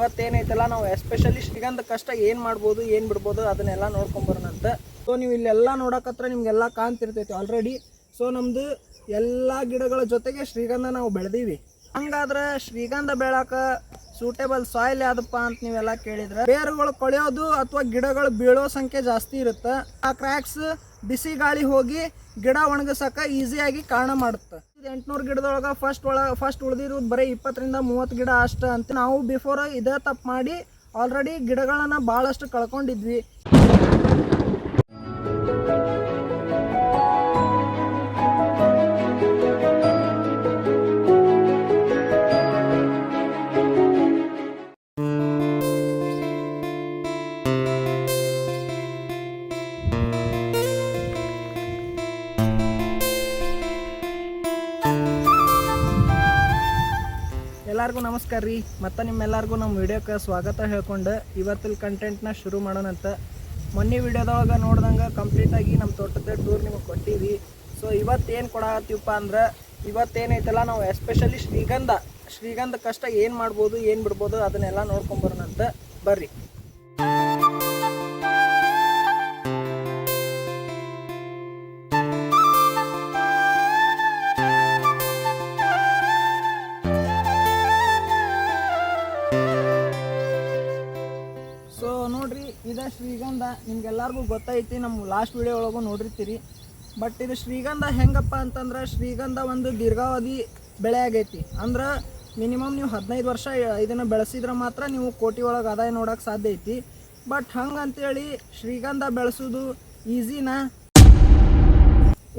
ಇವತ್ತೇನೈತಲ್ಲ, ನಾವು ಎಸ್ಪೆಷಲಿ ಶ್ರೀಗಂಧ ಕಷ್ಟ ಏನು ಮಾಡ್ಬೋದು, ಏನು ಬಿಡ್ಬೋದು ಅದನ್ನೆಲ್ಲ ನೋಡ್ಕೊಂಬರೋಣಂತ ಸೊ ನೀವು ಇಲ್ಲೆಲ್ಲ ನೋಡಕತ್ರ ನಿಮಗೆಲ್ಲ ಕಾಣ್ತಿರ್ತೈತಿ ಆಲ್ರೆಡಿ ಸೊ ನಮ್ಮದು ಎಲ್ಲ ಗಿಡಗಳ ಜೊತೆಗೆ ಶ್ರೀಗಂಧ ನಾವು ಬೆಳೆದೀವಿ. ಹಂಗಾದ್ರೆ ಶ್ರೀಗಂಧ ಬೆಳಕ ಸೂಟೇಬಲ್ ಸಾಯಿಲ್ ಯಾವ್ದಪ್ಪ ಅಂತ ನೀವೆಲ್ಲ ಕೇಳಿದ್ರೆ, ಬೇರುಗಳು ಕೊಳೆಯೋದು ಅಥವಾ ಗಿಡಗಳು ಬೀಳೋ ಸಂಖ್ಯೆ ಜಾಸ್ತಿ ಇರುತ್ತೆ. ಆ ಕ್ರ್ಯಾಕ್ಸ್ ಬಿಸಿ ಗಾಳಿ ಹೋಗಿ ಗಿಡ ಒಣಗಿಸಕ ಈಸಿಯಾಗಿ ಕಾರಣ ಮಾಡುತ್ತೆ. ಎಂಟುನೂರು ಗಿಡದೊಳಗೆ ಫಸ್ಟ್ ಒಳ ಫಸ್ಟ್ ಉಳಿದಿರೋದು ಬರೀ ಇಪ್ಪತ್ತರಿಂದ ಮೂವತ್ತು ಗಿಡ ಅಷ್ಟ ಅಂತ ನಾವು ಬಿಫೋರ್ ಇದೇ ತಪ್ಪು ಮಾಡಿ ಆಲ್ರೆಡಿ ಗಿಡಗಳನ್ನ ಭಾಳಷ್ಟು ಕಳ್ಕೊಂಡಿದ್ವಿ. ಎಲ್ಲರಿಗೂ ನಮಸ್ಕಾರ ರೀ. ಮತ್ತು ನಿಮ್ಮೆಲ್ಲರಿಗೂ ನಮ್ಮ ವಿಡಿಯೋಕ್ಕೆ ಸ್ವಾಗತ ಹೇಳ್ಕೊಂಡು ಇವತ್ತಿನ ಕಂಟೆಂಟ್ನ ಶುರು ಮಾಡೋಣಂತ ಮೊನ್ನೆ ವಿಡಿಯೋದೊಳಗೆ ನೋಡ್ದಂಗೆ ಕಂಪ್ಲೀಟಾಗಿ ನಮ್ಮ ತೋಟದ ಟೂರ್ ನಿಮಗೆ ಕೊಟ್ಟಿವಿ. ಸೊ ಇವತ್ತೇನು ಕೊಡತ್ತೀವಪ್ಪ ಅಂದ್ರೆ ಇವತ್ತೇನೈತಲ್ಲ, ನಾವು ಎಸ್ಪೆಷಲಿ ಶ್ರೀಗಂಧ ಶ್ರೀಗಂಧ ಕಷ್ಟ ಏನು ಮಾಡ್ಬೋದು, ಏನು ಬಿಡ್ಬೋದು, ಅದನ್ನೆಲ್ಲ ನೋಡ್ಕೊಂಬರೋಣಂತ ಬರ್ರಿ. ನೋಡ್ರಿ, ಇದ ಶ್ರೀಗಂಧ ನಿಮ್ಗೆಲ್ಲಾರ್ಗು ಗೊತ್ತೈತಿ ನಮ್ಮ ಲಾಸ್ಟ್ ವಿಡಿಯೋ ಒಳಗೂ ನೋಡಿರ್ತೀರಿ. ಬಟ್ ಇದು ಶ್ರೀಗಂಧ ಹೆಂಗಪ್ಪ ಅಂತಂದ್ರೆ, ಶ್ರೀಗಂಧ ಒಂದು ದೀರ್ಘಾವಧಿ ಬೆಳೆ ಆಗೈತಿ. ಅಂದ್ರೆ ಮಿನಿಮಮ್ ನೀವು ಹದಿನೈದು ವರ್ಷ ಇದನ್ನು ಬೆಳೆಸಿದ್ರೆ ಮಾತ್ರ ನೀವು ಕೋಟಿ ಒಳಗೆ ಆದಾಯ ನೋಡೋಕೆ ಸಾಧ್ಯ ಐತಿ. ಬಟ್ ಹಂಗಂತೇಳಿ ಶ್ರೀಗಂಧ ಬೆಳೆಸೋದು ಈಸಿನಾ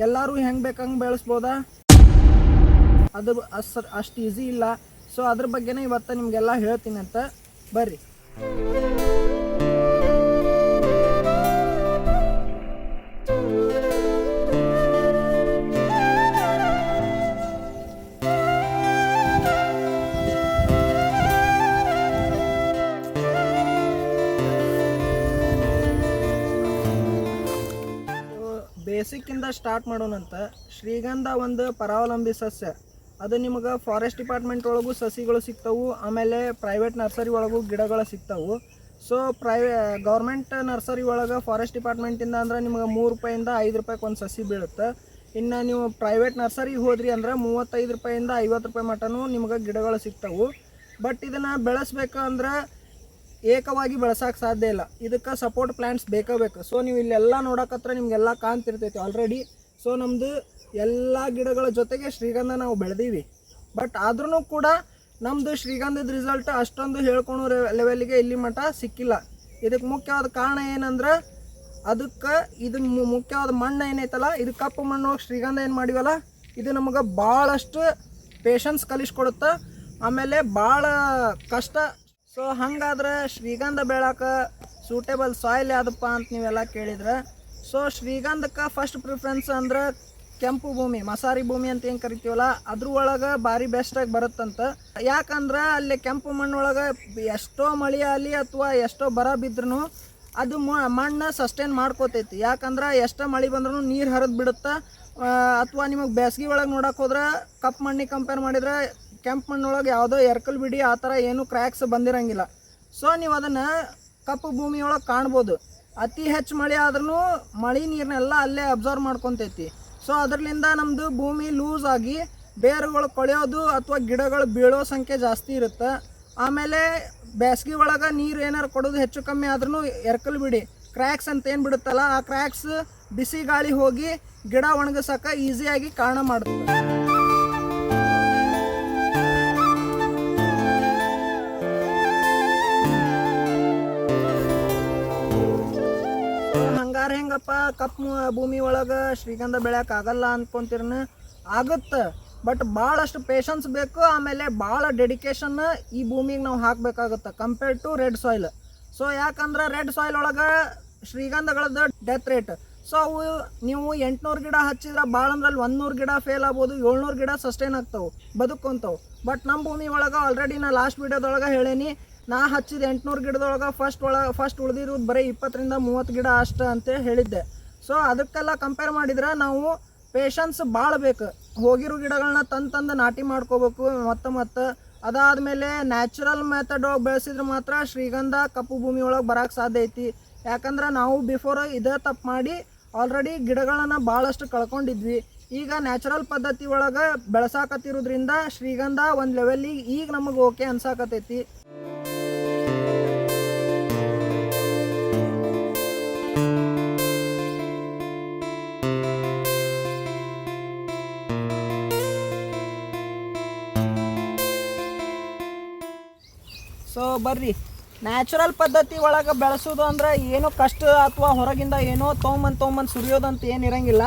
ಎಲ್ಲರೂ ಹೆಂಗೆ ಬೇಕಂಗೆ ಬೆಳೆಸ್ಬೋದಾ? ಅದು ಅಸ್ ಅಷ್ಟು ಈಸಿ ಇಲ್ಲ. ಸೊ ಅದ್ರ ಬಗ್ಗೆನೇ ಇವತ್ತು ನಿಮಗೆಲ್ಲ ಹೇಳ್ತೀನಿ ಅಂತ ಬರ್ರಿ. ಬೇಸಿಕ್ಕಿಂದ ಸ್ಟಾರ್ಟ್ ಮಾಡೋಣಂತ. ಶ್ರೀಗಂಧ ಒಂದು ಪರಾವಲಂಬಿ ಸಸ್ಯ. ಅದು ನಿಮಗೆ ಫಾರೆಸ್ಟ್ ಡಿಪಾರ್ಟ್ಮೆಂಟ್ ಒಳಗೂ ಸಸಿಗಳು ಸಿಗ್ತವು, ಆಮೇಲೆ ಪ್ರೈವೇಟ್ ನರ್ಸರಿ ಒಳಗೂ ಗಿಡಗಳು ಸಿಗ್ತವು. ಸೊ ಪ್ರೈವೇ ಗೌರ್ಮೆಂಟ್ ನರ್ಸರಿ ಒಳಗೆ ಫಾರೆಸ್ಟ್ ಡಿಪಾರ್ಟ್ಮೆಂಟಿಂದ ಅಂದ್ರೆ ನಿಮಗೆ ಮೂರು ರೂಪಾಯಿಂದ ಐದು ರೂಪಾಯಿಗೆ ಒಂದು ಸಸಿ ಬೀಳುತ್ತೆ. ಇನ್ನು ನೀವು ಪ್ರೈವೇಟ್ ನರ್ಸರಿಗೆ ಹೋದ್ರಿ ಅಂದ್ರೆ ಮೂವತ್ತೈದು ರೂಪಾಯಿಂದ ಐವತ್ತು ರೂಪಾಯಿ ಮಟನೂ ನಿಮ್ಗೆ ಗಿಡಗಳು ಸಿಗ್ತವು. ಬಟ್ ಇದನ್ನು ಬೆಳೆಸ್ಬೇಕು ಅಂದ್ರೆ ಏಕವಾಗಿ ಬಳಸಕ್ಕೆ ಸಾಧ್ಯ ಇಲ್ಲ. ಇದಕ್ಕೆ ಸಪೋರ್ಟ್ ಪ್ಲ್ಯಾಂಟ್ಸ್ ಬೇಕೇ ಬೇಕು. ಸೊ ನೀವು ಇಲ್ಲೆಲ್ಲ ನೋಡೋಕತ್ರ ನಿಮಗೆಲ್ಲ ಕಾಣ್ತಿರ್ತೈತಿ ಆಲ್ರೆಡಿ ಸೊ ನಮ್ಮದು ಎಲ್ಲ ಗಿಡಗಳ ಜೊತೆಗೆ ಶ್ರೀಗಂಧ ನಾವು ಬೆಳೆದೀವಿ. ಬಟ್ ಆದ್ರೂ ಕೂಡ ನಮ್ಮದು ಶ್ರೀಗಂಧದ ರಿಸಲ್ಟ್ ಅಷ್ಟೊಂದು ಹೇಳ್ಕೊಳೋ ಲೆವೆಲ್ಗೆ ಇಲ್ಲಿ ಮಟ್ಟ ಸಿಕ್ಕಿಲ್ಲ. ಇದಕ್ಕೆ ಮುಖ್ಯವಾದ ಕಾರಣ ಏನಂದ್ರೆ ಅದಕ್ಕೆ ಇದು ಮುಖ್ಯವಾದ ಮಣ್ಣು ಏನೈತಲ್ಲ, ಇದು ಕಪ್ಪು ಮಣ್ಣು ಹೋಗಿ ಶ್ರೀಗಂಧ ಏನು ಮಾಡಿವಲ್ಲ, ಇದು ನಮಗೆ ಭಾಳಷ್ಟು ಪೇಷನ್ಸ್ ಕಲಿಸ್ಕೊಡುತ್ತೆ. ಆಮೇಲೆ ಭಾಳ ಕಷ್ಟ ಸೊ ಹಂಗಾದ್ರೆ ಶ್ರೀಗಂಧ ಬೆಳಕ ಸೂಟೇಬಲ್ ಸಾಯಿಲ್ ಯಾವ್ದಪ್ಪ ಅಂತ ನೀವೆಲ್ಲ ಕೇಳಿದ್ರೆ ಸೊ ಶ್ರೀಗಂಧಕ್ಕೆ ಫಸ್ಟ್ ಪ್ರಿಫರೆನ್ಸ್ ಅಂದ್ರೆ ಕೆಂಪು ಭೂಮಿ, ಮಸಾರಿ ಭೂಮಿ ಅಂತ ಏನು ಕರಿತೀವಲ್ಲ ಅದ್ರ ಒಳಗೆ ಭಾರಿ ಬೆಸ್ಟಾಗಿ ಬರುತ್ತಂತ. ಯಾಕಂದ್ರೆ ಅಲ್ಲಿ ಕೆಂಪು ಮಣ್ಣೊಳಗೆ ಎಷ್ಟೋ ಮಳೆ ಆಗಲಿ ಅಥವಾ ಎಷ್ಟೋ ಬರ ಬಿದ್ರೂ ಅದು ಮಣ್ಣು ಸಸ್ಟೈನ್ ಮಾಡ್ಕೋತೈತಿ. ಯಾಕಂದ್ರೆ ಎಷ್ಟೋ ಮಳೆ ಬಂದ್ರೂ ನೀರು ಹರಿದು ಬಿಡುತ್ತೆ ಅಥವಾ ನಿಮಗೆ ಬೇಸಿಗೆ ಒಳಗೆ ನೋಡಕ್ಕೆ ಹೋದ್ರೆ ಕಪ್ಪು ಮಣ್ಣಿಗೆ ಕಂಪೇರ್ ಮಾಡಿದ್ರೆ ಕೆಂಪು ಮಣ್ಣೊಳಗೆ ಯಾವುದೋ ಎರ್ಕಲ್ ಬಿಡಿ ಆ ಥರ ಏನು ಕ್ರ್ಯಾಕ್ಸ್ ಬಂದಿರಂಗಿಲ್ಲ. ಸೊ ನೀವು ಅದನ್ನು ಕಪ್ಪು ಭೂಮಿಯೊಳಗೆ ಕಾಣ್ಬೋದು. ಅತಿ ಹೆಚ್ಚು ಮಳೆ ಆದ್ರೂ ಮಳೆ ನೀರನ್ನೆಲ್ಲ ಅಲ್ಲೇ ಅಬ್ಸರ್ವ್ ಮಾಡ್ಕೊತೈತಿ. ಸೊ ಅದರಿಂದ ನಮ್ಮದು ಭೂಮಿ ಲೂಸ್ ಆಗಿ ಬೇರುಗಳು ಕೊಳೆಯೋದು ಅಥವಾ ಗಿಡಗಳು ಬೀಳೋ ಸಂಖ್ಯೆ ಜಾಸ್ತಿ ಇರುತ್ತೆ? ಆಮೇಲೆ ಬೇಸಿಗೆ ಒಳಗೆ ನೀರು ಏನಾರು ಕೊಡೋದು ಹೆಚ್ಚು ಕಮ್ಮಿ ಆದ್ರೂ ಎರ್ಕಲ್ ಬಿಡಿ. ಕ್ರ್ಯಾಕ್ಸ್ ಅಂತ ಏನು ಬಿಡುತ್ತಲ್ಲ, ಆ ಕ್ರ್ಯಾಕ್ಸ್ ಬಿಸಿ ಗಾಳಿ ಹೋಗಿ ಗಿಡ ಒಣಗಿಸೋಕೆ ಈಸಿಯಾಗಿ ಕಾರಣ ಮಾಡುತ್ತೆ ಹೆಂಗಪ್ಪ? ಕಪ್ ಭೂಮಿ ಒಳಗೆ ಶ್ರೀಗಂಧ ಬೆಳೆಯಕ್ಕೆ ಆಗಲ್ಲ ಅನ್ಕೊಂತೀರನ? ಆಗುತ್ತೆ. ಬಟ್ ಭಾಳಷ್ಟು ಪೇಷನ್ಸ್ ಬೇಕು, ಆಮೇಲೆ ಭಾಳ ಡೆಡಿಕೇಶನ್ ಈ ಭೂಮಿಗೆ ನಾವು ಹಾಕಬೇಕಾಗುತ್ತೆ compared to red soil so ಯಾಕಂದ್ರೆ ರೆಡ್ ಸಾಯಿಲ್ ಒಳಗೆ ಶ್ರೀಗಂಧಗಳದ್ದು ಡೆತ್ ರೇಟ್ ಸೊ ಅವು ನೀವು ಎಂಟ್ನೂರು ಗಿಡ ಹಚ್ಚಿದ್ರೆ ಭಾಳ ಅಂದ್ರೆ ಅಲ್ಲಿ ಒಂದೂರು ಗಿಡ ಫೇಲ್ ಆಗ್ಬೋದು, ಏಳ್ನೂರು ಗಿಡ ಸಸ್ಟೈನ್ ಆಗ್ತಾವೆ ಬದುಕೊಂತವು ಬಟ್ ನಮ್ಮ ಭೂಮಿ ಒಳಗೆ ಆಲ್ರೆಡಿ ನಾ ಲಾಸ್ಟ್ ವೀಡಿಯೋದೊಳಗೆ ಹೇಳೇನಿ ನಾ ಹಚ್ಚಿದ ಎಂಟುನೂರು ಗಿಡದೊಳಗೆ ಫಸ್ಟ್ ಒಳಗೆ ಫಸ್ಟ್ ಉಳಿದಿರೋದು ಬರೀ ಇಪ್ಪತ್ತರಿಂದ ಮೂವತ್ತು ಗಿಡ ಅಷ್ಟು ಅಂತ ಹೇಳಿದ್ದೆ. ಸೊ ಅದಕ್ಕೆಲ್ಲ ಕಂಪೇರ್ ಮಾಡಿದ್ರೆ ನಾವು ಪೇಷನ್ಸ್ ಭಾಳ ಬೇಕು. ಹೋಗಿರೋ ಗಿಡಗಳನ್ನ ತಂದು ತಂದು ನಾಟಿ ಮಾಡ್ಕೋಬೇಕು, ಮತ್ತೆ ಮತ್ತೆ ಅದಾದಮೇಲೆ ನ್ಯಾಚುರಲ್ ಮೆಥಡ್ ಒಳಗೆ ಬೆಳೆಸಿದ್ರೆ ಮಾತ್ರ ಶ್ರೀಗಂಧ ಕಪ್ಪು ಭೂಮಿ ಒಳಗೆ ಬರೋಕ್ಕೆ ಸಾಧ್ಯ ಐತಿ. ಯಾಕಂದ್ರೆ ನಾವು ಬಿಫೋರ್ ಇದೇ ತಪ್ಪು ಮಾಡಿ ಆಲ್ರೆಡಿ ಗಿಡಗಳನ್ನು ಭಾಳಷ್ಟು ಕಳ್ಕೊಂಡಿದ್ವಿ. ಈಗ ನ್ಯಾಚುರಲ್ ಪದ್ಧತಿ ಒಳಗೆ ಬೆಳೆಸಾಕತ್ತಿರೋದ್ರಿಂದ ಶ್ರೀಗಂಧ ಒಂದು ಲೆವೆಲ್ಲಿಗೆ ಈಗ ನಮಗೆ ಓಕೆ ಅನ್ಸಾಕತೈತಿ ಸೊ ಬರ್ರಿ. ನ್ಯಾಚುರಲ್ ಪದ್ಧತಿ ಒಳಗೆ ಬೆಳೆಸೋದು ಅಂದ್ರೆ ಏನೋ ಕಷ್ಟ ಅಥವಾ ಹೊರಗಿಂದ ಏನೋ ತೊಗೊಂಬಂದು ತೊಗೊಂಬಂದು ಸುರಿಯೋದಂತ ಏನು ಇರಂಗಿಲ್ಲ.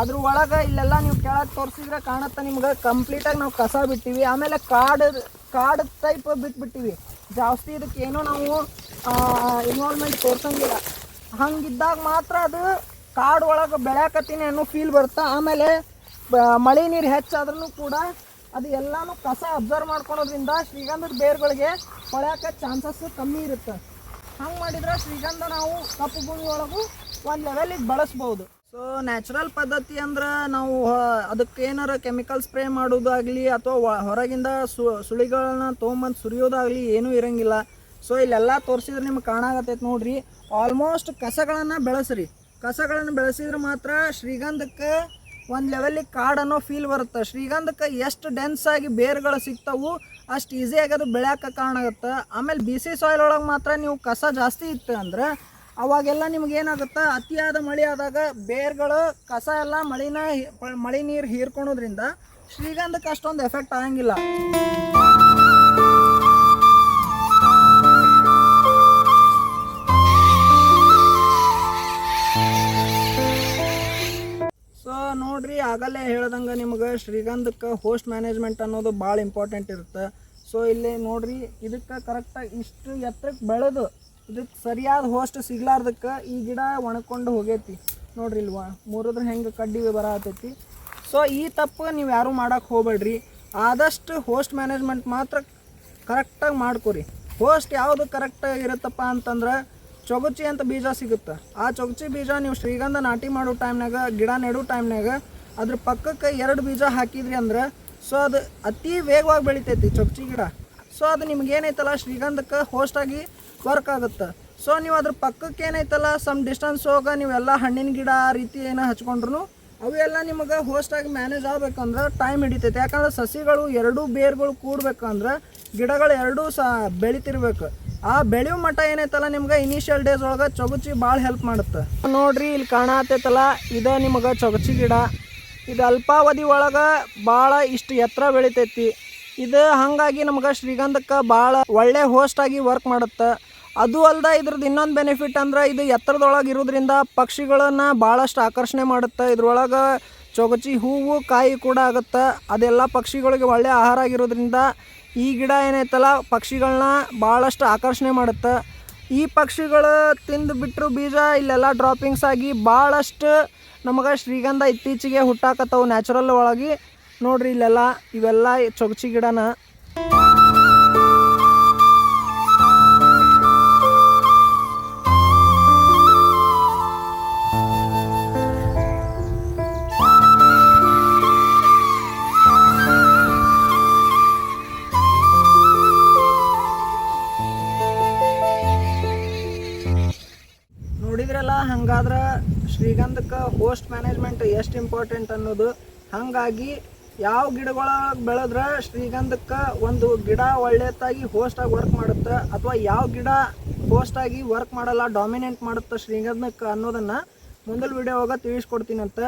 ಅದ್ರ ಒಳಗೆ ಇಲ್ಲೆಲ್ಲ ನೀವು ಕೆಳಗೆ ತೋರಿಸಿದ್ರೆ ಕಾಣುತ್ತೆ ನಿಮ್ಗೆ ಕಂಪ್ಲೀಟಾಗಿ ನಾವು ಕಸ ಬಿಟ್ಟಿವಿ. ಆಮೇಲೆ ಕಾಡು ಕಾಡು ಟೈಪ್ ಬಿಟ್ಬಿಟ್ಟಿವಿ. ಜಾಸ್ತಿ ಇದಕ್ಕೆ ಏನೋ ನಾವು ಇನ್ವಾಲ್ವ್ಮೆಂಟ್ ತೋರ್ಸಂಗಿಲ್ಲ. ಹಂಗಿದ್ದಾಗ ಮಾತ್ರ ಅದು ಕಾಡು ಒಳಗೆ ಬೆಳ್ಯಾಕತ್ತೀನಿ ಅನ್ನೋ ಫೀಲ್ ಬರುತ್ತೆ ಆಮೇಲೆ ಮಳೆ ನೀರು ಹೆಚ್ಚಾದ್ರೂ ಕೂಡ ಅದು ಎಲ್ಲಾನು ಕಸ ಅಬ್ಸರ್ವ್ ಮಾಡ್ಕೊಳೋದ್ರಿಂದ ಶ್ರೀಗಂಧದ ಬೇರ್ಗಳಿಗೆ ಹೊಳ್ಯಾಕ ಚಾನ್ಸಸ್ ಕಮ್ಮಿ ಇರುತ್ತೆ. ಹಂಗೆ ಮಾಡಿದ್ರೆ ಶ್ರೀಗಂಧ ನಾವು ಕಪ್ಪು ಭೂಮಿ ಒಳಗೂ ಒಂದು ಲೆವೆಲಿಗೆ ಬಳಸ್ಬೋದು. ಸೊ ನ್ಯಾಚುರಲ್ ಪದ್ಧತಿ ಅಂದ್ರೆ ನಾವು ಅದಕ್ಕೆ ಏನಾರ ಕೆಮಿಕಲ್ ಸ್ಪ್ರೇ ಮಾಡೋದಾಗಲಿ ಅಥವಾ ಹೊರಗಿಂದ ಸು, ಸುಳಿಗಳನ್ನ ತೊಗೊಂಬಂದು ಸುರಿಯೋದಾಗಲಿ ಏನೂ ಇರಂಗಿಲ್ಲ. ಸೊ ಇಲ್ಲೆಲ್ಲ ತೋರಿಸಿದ್ರೆ ನಿಮ್ಗೆ ಕಾಣಾಗತ್ತೈತೆ ನೋಡ್ರಿ. ಆಲ್ಮೋಸ್ಟ್ ಕಸಗಳನ್ನು ಬೆಳೆಸ್ರಿ. ಕಸಗಳನ್ನು ಬೆಳೆಸಿದ್ರೆ ಮಾತ್ರ ಶ್ರೀಗಂಧಕ್ಕೆ ಒಂದು ಲೆವೆಲಿಗೆ ಕಾಡ್ ಅನ್ನೋ ಫೀಲ್ ಬರುತ್ತೆ. ಶ್ರೀಗಂಧಕ್ಕೆ ಎಷ್ಟು ಡೆನ್ಸ್ ಆಗಿ ಬೇರುಗಳು ಸಿಗ್ತಾವು ಅಷ್ಟು ಈಸಿಯಾಗಿ ಅದು ಬೆಳ್ಯಾಕ ಕಾರಣ ಆಗುತ್ತೆ. ಆಮೇಲೆ ಬಿಸಿ ಸಾಯಿಲ್ ಒಳಗೆ ಮಾತ್ರ ನೀವು ಕಸ ಜಾಸ್ತಿ ಇತ್ತು ಅಂದ್ರೆ ಅವಾಗೆಲ್ಲ ನಿಮ್ಗೆ ಏನಾಗುತ್ತೆ? ಅತಿಯಾದ ಮಳೆ ಆದಾಗ ಬೇರುಗಳು, ಕಸ ಎಲ್ಲ ಮಳಿನ ಮಳೆ ನೀರು ಹೀರ್ಕೊಳೋದ್ರಿಂದ ಶ್ರೀಗಂಧಕ್ಕೆ ಅಷ್ಟೊಂದು ಎಫೆಕ್ಟ್ ಆಗಂಗಿಲ್ಲ. ಆಗಲೇ ಹೇಳ್ದಂಗೆ ನಿಮ್ಗೆ ಶ್ರೀಗಂಧಕ್ಕೆ ಹೋಸ್ಟ್ ಮ್ಯಾನೇಜ್ಮೆಂಟ್ ಅನ್ನೋದು ಭಾಳ ಇಂಪಾರ್ಟೆಂಟ್ ಇರುತ್ತೆ. ಸೊ ಇಲ್ಲಿ ನೋಡ್ರಿ, ಇದಕ್ಕೆ ಕರೆಕ್ಟಾಗಿ ಇಷ್ಟು ಎತ್ತರಕ್ಕೆ ಬೆಳೆದು ಇದಕ್ಕೆ ಸರಿಯಾದ ಹೋಸ್ಟ್ ಸಿಗ್ಲಾರ್ದಕ್ಕೆ ಈ ಗಿಡ ಒಣಕೊಂಡು ಹೋಗೈತಿ. ನೋಡ್ರಿ ಇಲ್ವಾ, ಮುರಿದ್ರೆ ಹೆಂಗೆ ಕಡ್ಡಿ ಬರತೈತಿ ಸೊ ಈ ತಪ್ಪು ನೀವು ಯಾರೂ ಮಾಡೋಕ್ಕೆ ಹೋಗ್ಬೇಡ್ರಿ. ಆದಷ್ಟು ಹೋಸ್ಟ್ ಮ್ಯಾನೇಜ್ಮೆಂಟ್ ಮಾತ್ರ ಕರೆಕ್ಟಾಗಿ ಮಾಡ್ಕೊರಿ. ಹೋಸ್ಟ್ ಯಾವುದು ಕರೆಕ್ಟಾಗಿ ಇರುತ್ತಪ್ಪ ಅಂತಂದ್ರೆ ಚೊಗುಚಿ ಅಂತ ಬೀಜ ಸಿಗುತ್ತೆ. ಆ ಚೊಗುಚಿ ಬೀಜ ನೀವು ಶ್ರೀಗಂಧ ನಾಟಿ ಮಾಡೋ ಟೈಮ್ನಾಗ ಗಿಡ ನೆಡೋ ಟೈಮ್ನಾಗ ಅದ್ರ ಪಕ್ಕಕ್ಕೆ ಎರಡು ಬೀಜ ಹಾಕಿದ್ರಿ ಅಂದ್ರೆ ಸೊ ಅದು ಅತಿ ವೇಗವಾಗಿ ಬೆಳಿತೈತಿ ಚೊಕ್ಚಿ ಗಿಡ. ಸೊ ಅದು ನಿಮ್ಗೆ ಏನೈತಲ್ಲ, ಶ್ರೀಗಂಧಕ್ಕೆ ಹೋಸ್ಟಾಗಿ ವರ್ಕ್ ಆಗುತ್ತೆ. ಸೊ ನೀವು ಅದ್ರ ಪಕ್ಕಕ್ಕೆ ಏನೈತಲ್ಲ ಸಮ್ ಡಿಸ್ಟೆನ್ಸ್ ಹೋಗ ನೀವೆಲ್ಲ ಹಣ್ಣಿನ ಗಿಡ ಆ ರೀತಿ ಏನೋ ಹಚ್ಕೊಂಡ್ರು ಅವೆಲ್ಲ ನಿಮಗೆ ಹೋಸ್ಟಾಗಿ ಮ್ಯಾನೇಜ್ ಆಗ್ಬೇಕಂದ್ರೆ ಟೈಮ್ ಹಿಡಿತೈತೆ. ಯಾಕಂದ್ರೆ ಸಸಿಗಳು ಎರಡೂ ಬೇರ್ಗಳು ಕೂಡ್ಬೇಕಂದ್ರೆ ಗಿಡಗಳು ಎರಡೂ ಸಹ ಬೆಳಿತಿರ್ಬೇಕು. ಆ ಬೆಳೆಯೋ ಮಟ್ಟ ಏನೈತಲ್ಲ ನಿಮ್ಗೆ ಇನಿಷಿಯಲ್ ಡೇಸ್ ಒಳಗೆ ಚೊಗಚಿ ಭಾಳ ಹೆಲ್ಪ್ ಮಾಡುತ್ತೆ. ನೋಡ್ರಿ, ಇಲ್ಲಿ ಕಾಣತೈತಲ್ಲ, ಇದು ನಿಮಗೆ ಚೊಗಚಿ ಗಿಡ. ಇದು ಅಲ್ಪಾವಧಿ ಒಳಗೆ ಭಾಳ ಇಷ್ಟು ಎತ್ತರ ಬೆಳಿತೈತಿ. ಇದು ಹಾಗಾಗಿ ನಮ್ಗೆ ಶ್ರೀಗಂಧಕ್ಕೆ ಭಾಳ ಒಳ್ಳೆ ಹೋಸ್ಟ್ ಆಗಿ ವರ್ಕ್ ಮಾಡುತ್ತೆ. ಅದು ಅಲ್ಲದೆ ಇದ್ರದ್ದು ಇನ್ನೊಂದು ಬೆನಿಫಿಟ್ ಅಂದ್ರೆ ಇದು ಎತ್ತರದೊಳಗೆ ಇರೋದ್ರಿಂದ ಪಕ್ಷಿಗಳನ್ನು ಭಾಳಷ್ಟು ಆಕರ್ಷಣೆ ಮಾಡುತ್ತೆ. ಇದ್ರೊಳಗೆ ಚೊಗಚಿ ಹೂವು, ಕಾಯಿ ಕೂಡ ಆಗುತ್ತೆ. ಅದೆಲ್ಲ ಪಕ್ಷಿಗಳಿಗೆ ಒಳ್ಳೆ ಆಹಾರ ಆಗಿರೋದ್ರಿಂದ ಈ ಗಿಡ ಏನೈತಲ್ಲ ಪಕ್ಷಿಗಳನ್ನ ಭಾಳಷ್ಟು ಆಕರ್ಷಣೆ ಮಾಡುತ್ತೆ. ಈ ಪಕ್ಷಿಗಳು ತಿಂದು ಬಿಟ್ಟರು ಬೀಜ ಇಲ್ಲೆಲ್ಲ ಡ್ರಾಪಿಂಗ್ಸ್ ಆಗಿ ಭಾಳಷ್ಟು ನಮಗೆ ಶ್ರೀಗಂಧ ಇತ್ತೀಚೆಗೆ ಹುಟ್ಟಾಕತ್ತವು ನ್ಯಾಚುರಲ್ ಒಳಗೆ. ನೋಡ್ರಿ ಇಲ್ಲೆಲ್ಲ ಇವೆಲ್ಲ ಚೊಗಚಿ ಗಿಡನ ಶ್ರೀಗಂಧಕ್ಕೆ ಹೋಸ್ಟ್ ಮ್ಯಾನೇಜ್ಮೆಂಟ್ ಎಷ್ಟು ಇಂಪಾರ್ಟೆಂಟ್ ಅನ್ನೋದು. ಹಾಗಾಗಿ ಯಾವ ಗಿಡಗಳೊಳಗೆ ಬೆಳೆದ್ರೆ ಶ್ರೀಗಂಧಕ್ಕೆ ಒಂದು ಗಿಡ ಒಳ್ಳೆಯದಾಗಿ ಹೋಸ್ಟಾಗಿ ವರ್ಕ್ ಮಾಡುತ್ತೆ ಅಥವಾ ಯಾವ ಗಿಡ ಹೋಸ್ಟಾಗಿ ವರ್ಕ್ ಮಾಡಲ್ಲ ಡಾಮಿನೆಂಟ್ ಮಾಡುತ್ತೆ ಶ್ರೀಗಂಧಕ್ಕೆ ಅನ್ನೋದನ್ನು ಮುಂದಿನ ವಿಡಿಯೋ ಒಳಗೆ ತಿಳಿಸ್ಕೊಡ್ತೀನಂತೆ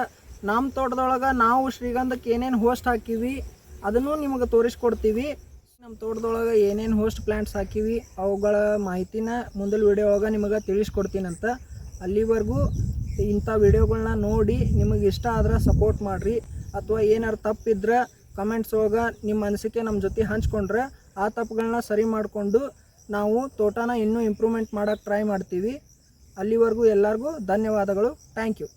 ನಮ್ಮ ತೋಟದೊಳಗೆ ನಾವು ಶ್ರೀಗಂಧಕ್ಕೆ ಏನೇನು ಹೋಸ್ಟ್ ಹಾಕಿವಿ ಅದನ್ನು ನಿಮಗೆ ತೋರಿಸ್ಕೊಡ್ತೀವಿ. ನಮ್ಮ ತೋಟದೊಳಗೆ ಏನೇನು ಹೋಸ್ಟ್ ಪ್ಲ್ಯಾಂಟ್ಸ್ ಹಾಕಿವಿ ಅವುಗಳ ಮಾಹಿತಿನ ಮುಂದಿನ ವಿಡಿಯೋ ಒಳಗೆ ನಿಮಗೆ ತಿಳಿಸ್ಕೊಡ್ತೀನಂತ ಅಲ್ಲಿವರೆಗೂ ಇಂಥ ವಿಡಿಯೋಗಳನ್ನ ನೋಡಿ ನಿಮಗೆ ಇಷ್ಟ ಆದ್ರೆ ಸಪೋರ್ಟ್ ಮಾಡಿರಿ. ಅಥವಾ ಏನಾರು ತಪ್ಪಿದ್ರೆ ಕಮೆಂಟ್ಸ್ ಹೋಗ ನಿಮ್ಮ ಅನಿಸಿಕೆ ನಮ್ಮ ಜೊತೆ ಹಂಚ್ಕೊಂಡ್ರೆ ಆ ತಪ್ಪುಗಳನ್ನ ಸರಿ ಮಾಡಿಕೊಂಡು ನಾವು ತೋಟನ ಇನ್ನೂ ಇಂಪ್ರೂವ್ಮೆಂಟ್ ಮಾಡೋಕ್ಕೆ ಟ್ರೈ ಮಾಡ್ತೀವಿ. ಅಲ್ಲಿವರೆಗೂ ಎಲ್ಲರಿಗೂ ಧನ್ಯವಾದಗಳು. Thank you